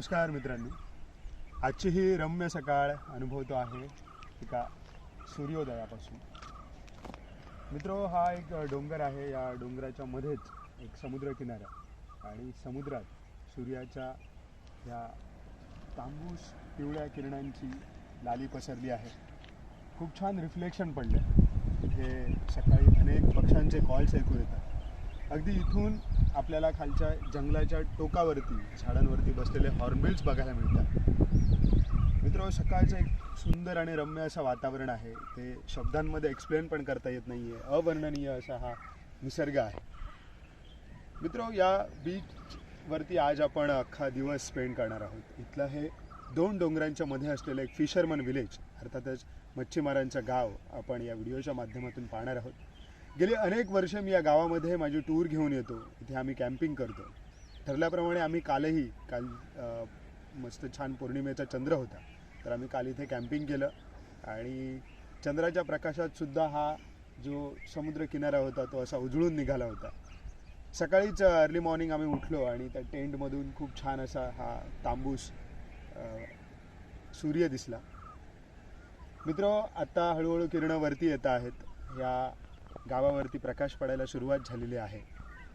नमस्कार मित्रांनो. आजची ही रम्य सकाळ अनुभवतो आहे एका सूर्योदयापासून. मित्र हा एक डोंगर आहे. या डोंगराच्या मध्येच एक समुद्र किनारा आणि समुद्रात सूर्याच्या या तांबूस पिवळ्या किरणांची लाली पसरली आहे. खूप छान रिफ्लेक्शन पडलं. हे सकाळी अनेक पक्ष्यांचे कॉल्स ऐकू येतात. अगदी इथून आपल्याला खालच्या जंगलाच्या टोकावरती झाडांवरती बसलेले हॉर्नबिल्स बघायला मिळतात. मित्र सकाळचं एक सुंदर आणि रम्य असं वातावरण आहे. ते शब्दांमध्ये एक्सप्लेन पण करता येत नाही आहे अवर्णनीय असा हा निसर्ग आहे. मित्र या बीचवरती आज आपण अख्खा दिवस स्पेंड करणार आहोत. इथलं हे दोन डोंगरांच्या मध्ये असलेलं एक फिशरमन विलेज अर्थातच मच्छीमारांचं गाव आपण या व्हिडिओच्या माध्यमातून पाहणार आहोत. गेली अनेक वर्ष मी या गावामध्ये माझी टूर घेऊन येतो. इथे आम्ही कॅम्पिंग करतो. ठरल्याप्रमाणे आम्ही कालही काल मस्त छान पौर्णिमेचा चंद्र होता. तर आम्ही काल इथे कॅम्पिंग केलं आणि चंद्राच्या प्रकाशात सुद्धा हा जो समुद्र किनारा होता तो असा उजळून निघाला होता. सकाळीच अर्ली मॉर्निंग आम्ही उठलो आणि त्या टेंटमधून खूप छान असा हा तांबूस सूर्य दिसला. मित्र आत्ता हळूहळू किरणं वरती येत आहेत. या गावावरती प्रकाश पडायला सुरुवात झालेली आहे.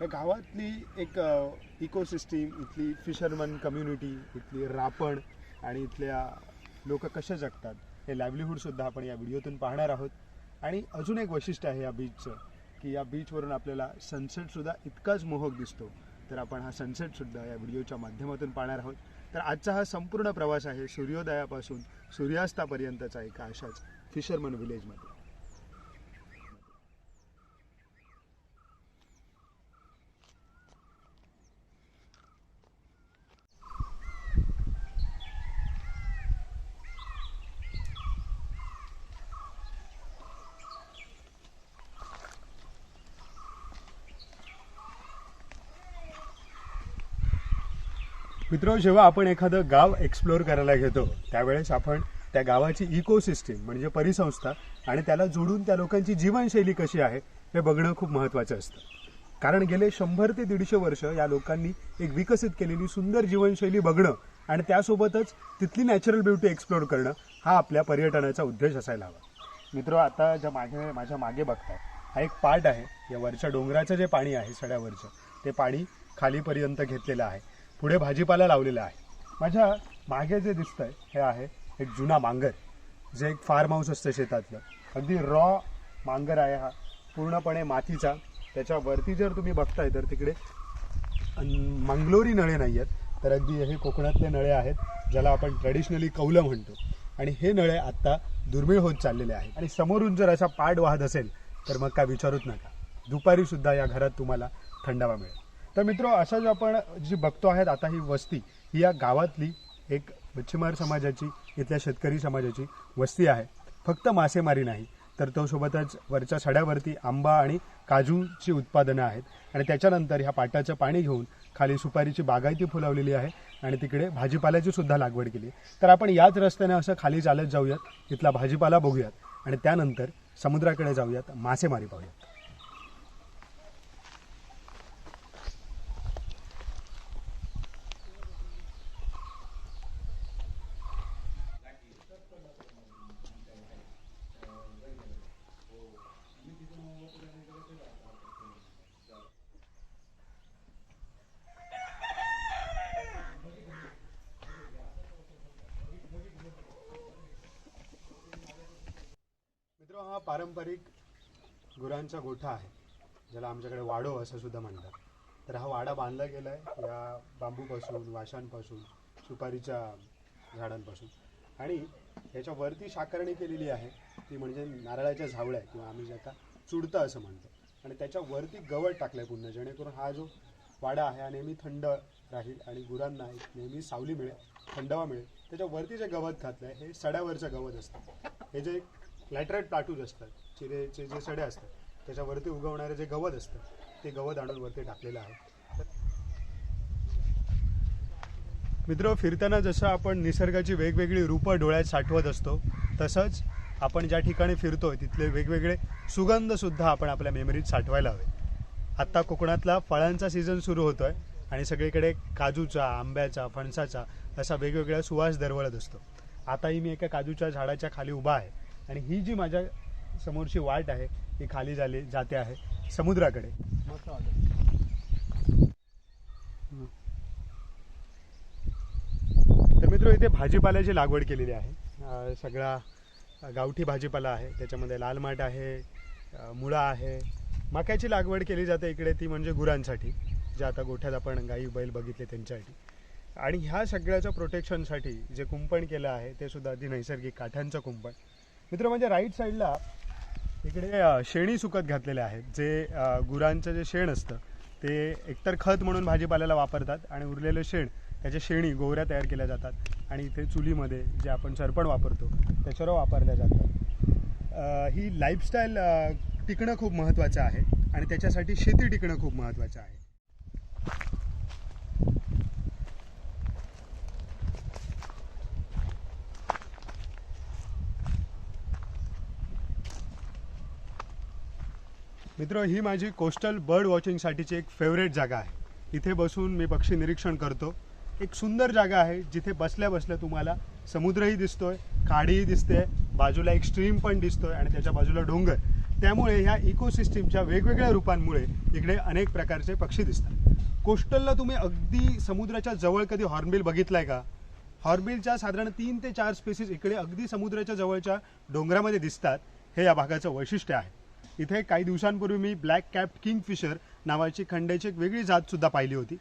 या गावातली एक इकोसिस्टीम इथली फिशरमन कम्युनिटी इथली रापण आणि इथल्या लोक कसे जगतात हे लाईव्हलीहूडसुद्धा आपण या व्हिडिओतून पाहणार आहोत. आणि अजून एक वैशिष्ट्य आहे या बीचचं की या बीचवरून आपल्याला सनसेटसुद्धा इतकाच मोहक दिसतो. तर आपण हा सनसेटसुद्धा या व्हिडिओच्या माध्यमातून पाहणार आहोत. तर आजचा हा संपूर्ण प्रवास आहे सूर्योदयापासून सूर्यास्तापर्यंतचा एका अशाच फिशरमन विलेजमध्ये मित्र जेव्हा आपण एखादं गाव एक्सप्लोअर करायला घेतो त्यावेळेस आपण त्या गावाची इकोसिस्टीम म्हणजे परिसंस्था आणि त्याला जोडून त्या लोकांची जीवनशैली कशी आहे हे बघणं खूप महत्त्वाचं असतं. कारण गेले शंभर ते दीडशे वर्ष या लोकांनी एक विकसित केलेली सुंदर जीवनशैली बघणं आणि त्यासोबतच तिथली नॅचरल ब्युटी एक्सप्लोअर करणं हा आपल्या पर्यटनाचा उद्देश असायला हवा. मित्र आता ज्या मागे माझ्या मागे बघताय हा एक पार्ट आहे या वरच्या डोंगराचं जे पाणी आहे सड्यावरचं ते पाणी खालीपर्यंत घेतलेलं आहे. पुढे भाजीपाला लावलेला आहे. माझ्या मागे जे दिसतंय हे आहे एक जुना मांगर जे एक फार्म हाऊस असतं शेतातलं. अगदी रॉ मांगर आहे हा. पूर्णपणे मातीचा. त्याच्यावरती जर तुम्ही बघताय तर तिकडे मंगलोरी नळे नाही आहेत तर अगदी हे कोकणातले नळे आहेत ज्याला आपण ट्रेडिशनली कौलं म्हणतो. आणि हे नळे आत्ता दुर्मिळ होत चाललेले आहेत. आणि समोरून जर असा पाड वाहत असेल तर मग काय विचारूच नका. दुपारीसुद्धा या घरात तुम्हाला थंडावा मिळेल. तर मित्र असं जो आपण जी बघतो आहेत आता ही वस्ती ही या गावातली एक मच्छीमार समाजाची इथल्या शेतकरी समाजाची वस्ती आहे. फक्त मासेमारी नाही तर तो सोबतच वरच्या सड्यावरती आंबा आणि काजूची उत्पादनं आहेत. आणि त्याच्यानंतर ह्या पाटाचं पाणी घेऊन खाली सुपारीची बागायती फुलवलेली आहे आणि तिकडे भाजीपाल्याची सुद्धा लागवड केली तर आपण याच रस्त्याने असं खाली चालत जाऊयात इथला भाजीपाला बघूयात आणि त्यानंतर समुद्राकडे जाऊयात मासेमारी पाहूयात. मित्र हा पारंपरिक गुरांचा गोठा आहे ज्याला आमच्याकडे वाडो असं सुद्धा म्हणतात. तर हा वाडा बांधला गेला आहे या बांबूपासून वाशांपासून सुपारीच्या झाडांपासून. आणि याच्यावरती साकारणी केलेली आहे ती म्हणजे नारळाच्या झावळ्या किंवा आम्ही ज्याचा चुडतं असं म्हणतो आणि त्याच्यावरती गवत टाकलं आहे पुन्हा जेणेकरून हा जो वाडा आहे हा नेहमी थंड राहील आणि गुरांना एक नेहमी सावली मिळेल थंडावा मिळेल. त्याच्यावरती जे गवत घातलं आहे हे सड्यावरचं गवत असतं. हे जे लॅटरेट प्लाटूज असतात चिरेचे जे सडे असतात त्याच्यावरती उगवणारे जे गवत असतं ते गवत आणून वरती टाकलेलं आहे. मित्र फिरताना जसं आपण निसर्गाची वेगवेगळी रूपं डोळ्यात साठवत असतो तसंच आपण ज्या ठिकाणी फिरतोय तिथले वेगवेगळे सुगंध सुद्धा आपण आपल्या मेमरीत साठवायला हवे. आत्ता कोकणातला फळांचा सीझन सुरू होतोय आणि सगळीकडे काजूचा आंब्याचा फणसाचा असा वेगवेगळा सुवास दरवळत असतो. आताही मी एका काजूच्या झाडाच्या खाली उभा आहे आणि ही जी माझ्या समोरची वाट आहे ती खाली झाली जाते आहे समुद्राकडे. तर मित्र इथे भाजीपाल्याची लागवड केलेली आहे. सगळा गावठी भाजीपाला आहे त्याच्यामध्ये लाल माठ आहे मुळा आहे. मक्याची लागवड केली जाते इकडे ती म्हणजे गुरांसाठी जे आता गोठ्यात आपण गाई बैल बघितले त्यांच्यासाठी. आणि ह्या सगळ्याच्या प्रोटेक्शनसाठी जे कुंपण केलं आहे ते सुद्धा अगदी नैसर्गिक काठांचं कुंपण. मित्र म्हणजे राईट साईडला इकडे शेणी सुकत घातलेले आहेत जे गुरांचं जे शेण असतं ते एकतर खत म्हणून भाजीपाल्याला वापरतात आणि उरलेलं शेण त्याच्या शेणी गोवऱ्या तयार केल्या जातात. आणि इथे चुलीमध्ये जे आपण सरपण वापरतो त्याच्यावर वापरल्या जातात. ही लाईफस्टाईल टिकणं खूप महत्त्वाचं आहे आणि त्याच्यासाठी शेती टिकणं खूप महत्त्वाचं आहे. मित्र ही माझी कोस्टल बर्ड वॉचिंगसाठीची एक फेवरेट जागा आहे. इथे बसून मी पक्षी निरीक्षण करतो. एक सुंदर जागा आहे जिथे बसल्या बसल्या तुम्हाला समुद्रही दिसतोय खाडीही दिसते बाजूला एक स्ट्रीम पण दिसतोय आणि त्याच्या बाजूला डोंगर. त्यामुळे ह्या इकोसिस्टीमच्या वेगवेगळ्या रूपांमुळे इकडे अनेक प्रकारचे पक्षी दिसतात. कोस्टलला तुम्ही अगदी समुद्राच्या जवळ कधी हॉर्नबिल बघितलाय का? हॉर्नबिलच्या साधारण तीन ते चार स्पेसीस इकडे अगदी समुद्राच्या जवळच्या डोंगरामध्ये दिसतात. हे या भागाचं वैशिष्ट्य आहे. इथे काही दिवसांपूर्वी मी ब्लॅक कॅप्ट किंगफिशर नावाची खंड्याची एक वेगळी जात सुद्धा पाहिली होती.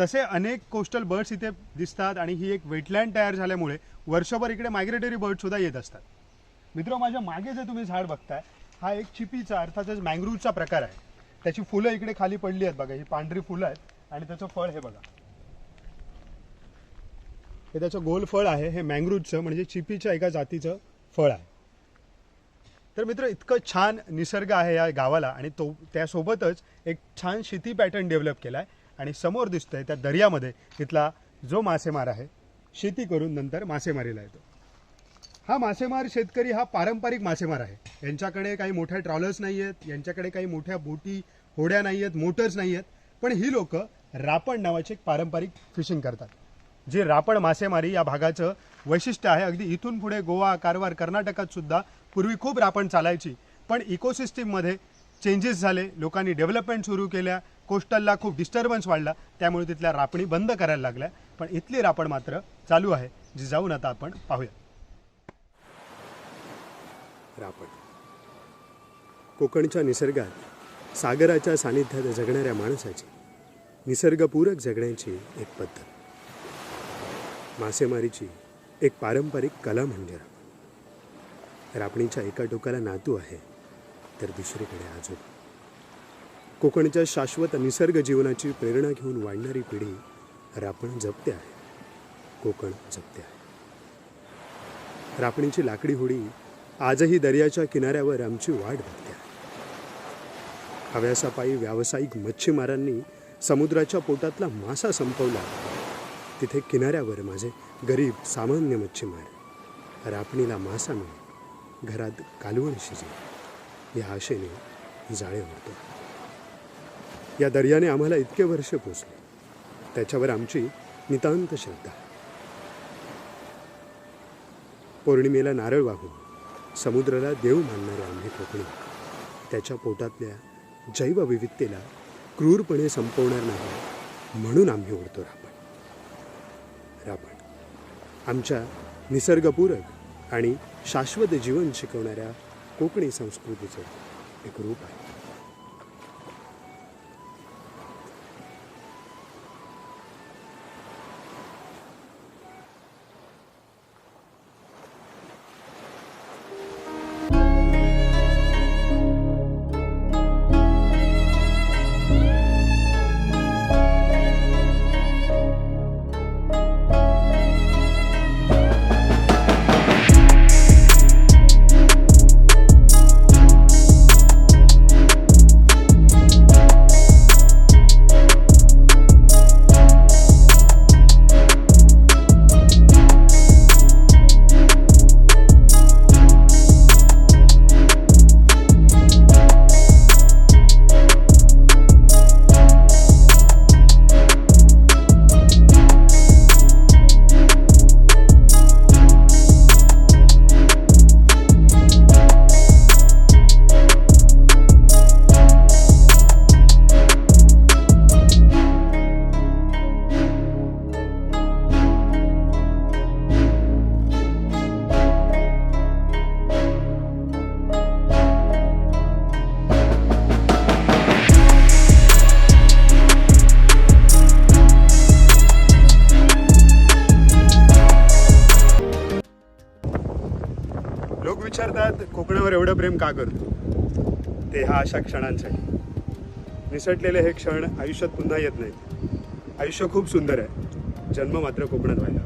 तसे अनेक कोस्टल बर्ड्स इथे दिसतात आणि ही एक वेटलँड तयार झाल्यामुळे वर्षभर इकडे मायग्रेटरी बर्ड सुद्धा येत असतात. मित्र माझ्या मागे जे तुम्ही झाड बघताय हा एक चिपीचा अर्थातच मँग्रूवचा प्रकार आहे. त्याची फुलं इकडे खाली पडली आहेत बघा ही पांढरी फुलं आहेत आणि त्याचं फळ हे बघा. हे त्याचं गोल फळ आहे हे मँग्रूवचं म्हणजे चिपीच्या एका जातीचं फळ आहे. तर मित्र इतकं छान निसर्ग आहे या गावाला आणि तो त्यासोबतच एक छान शेती पॅटर्न डेव्हलप केला आहे आणि समोर दिसतंय त्या दर्यामध्ये तिथला जो मासेमार आहे शेती करून नंतर मासेमारीला येतो. हा मासेमार शेतकरी हा पारंपरिक मासेमार आहे. यांच्याकडे काही मोठ्या ट्रॉलर्स नाही आहेत यांच्याकडे काही मोठ्या बोटी होड्या नाही आहेत मोटर्स नाही आहेत पण ही लोक रापण नावाचे एक पारंपरिक फिशिंग करतात. जे रापण मासेमारी या भागाचं वैशिष्ट्य आहे. अगदी इथून पुढे गोवा कारवार कर्नाटकात सुद्धा पूर्वी खूप रापण चालायची पण इकोसिस्टीममध्ये चेंजेस झाले. लोकांनी डेव्हलपमेंट सुरू केल्या. कोस्टलला खूप डिस्टर्बन्स वाढला. त्यामुळे तिथल्या रापणी बंद करायला लागल्या. पण इथली रापण मात्र चालू आहे. जी जाऊन आता आपण पाहूया. रापण. कोकणच्या निसर्गात सागराच्या सानिध्यात जगणाऱ्या माणसाची निसर्गपूरक जगण्याची एक पद्धत. मासेमारीची एक पारंपरिक कला म्हणजे रापण. रापणीच्या एका टोकाला नातू आहे तर दुसरीकडे आजोबा. कोकणच्या शाश्वत निसर्ग जीवनाची प्रेरणा घेऊन वाढणारी पिढी रापण जपते आहे. कोकण जपते आहे. रापणीची लाकडी होडी आजही दर्याच्या किनाऱ्यावर आमची वाट बघते आहे. हव्यासापायी व्यावसायिक मच्छीमारांनी समुद्राच्या पोटातला मासा संपवला. तिथे किनाऱ्यावर माझे गरीब सामान्य मच्छीमार रापणीला मासा मिळेल. घरात कालवण शिजेल. या आशेने जाळे ओढतो या दर्याने आम्हाला इतके वर्ष पोचले. त्याच्यावर आमची नितांत श्रद्धा. पौर्णिमेला नारळ वाहून समुद्राला देव मानणारे आम्ही कोकणी. त्याच्या पोटातल्या जैवविविधतेला क्रूरपणे संपवणार नाही म्हणून आम्ही ओढतो रापण. रापण. आमच्या निसर्गपूरक आणि शाश्वत जीवन शिकवणाऱ्या कोकणी संस्कृतीचं एक रूप आहे. कोकणावर एवढं प्रेम का करतो? ते ह्या अशा क्षणांसाठी निसटलेले हे क्षण आयुष्यात पुन्हा येत नाहीत. आयुष्य खूप सुंदर आहे. जन्म मात्र कोकणात व्हायला.